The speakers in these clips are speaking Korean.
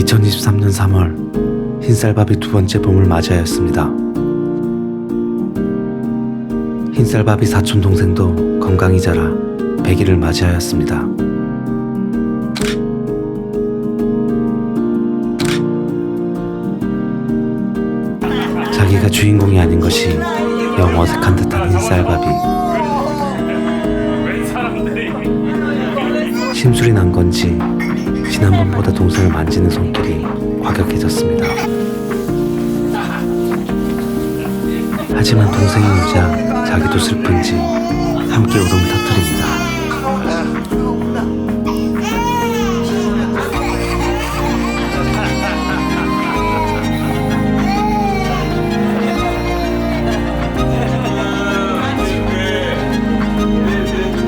2023년 3월 흰쌀밥이 두 번째 봄을 맞이하였습니다. 흰쌀밥이 사촌 동생도 건강히 자라 100일을 맞이하였습니다. 자기가 주인공이 아닌 것이 영 어색한 듯한 흰쌀밥이 심술이 난 건지 지난번보다 동생을 만지는 손길이 과격해졌습니다. 하지만 동생이 울자 자기도 슬픈지 함께 울음을 터뜨립니다.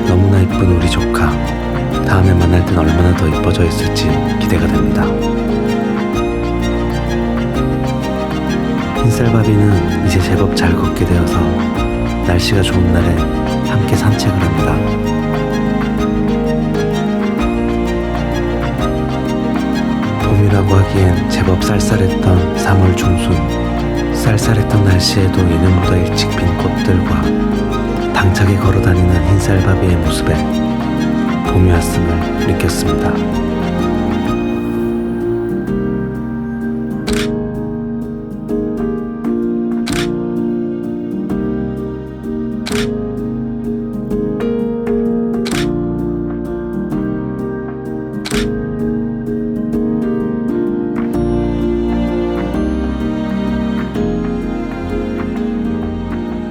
너무나 이쁜 우리 조카. 다음에 만날 땐 얼마나 더 이뻐져 있을지 기대가 됩니다. 흰쌀밥이는 이제 제법 잘 걷게 되어서 날씨가 좋은 날에 함께 산책을 합니다. 봄이라고 하기엔 제법 쌀쌀했던 3월 중순. 쌀쌀했던 날씨에도 예년보다 일찍 핀 꽃들과 당차게 걸어 다니는 흰쌀밥이의 모습에 봄이 왔음을 느꼈습니다.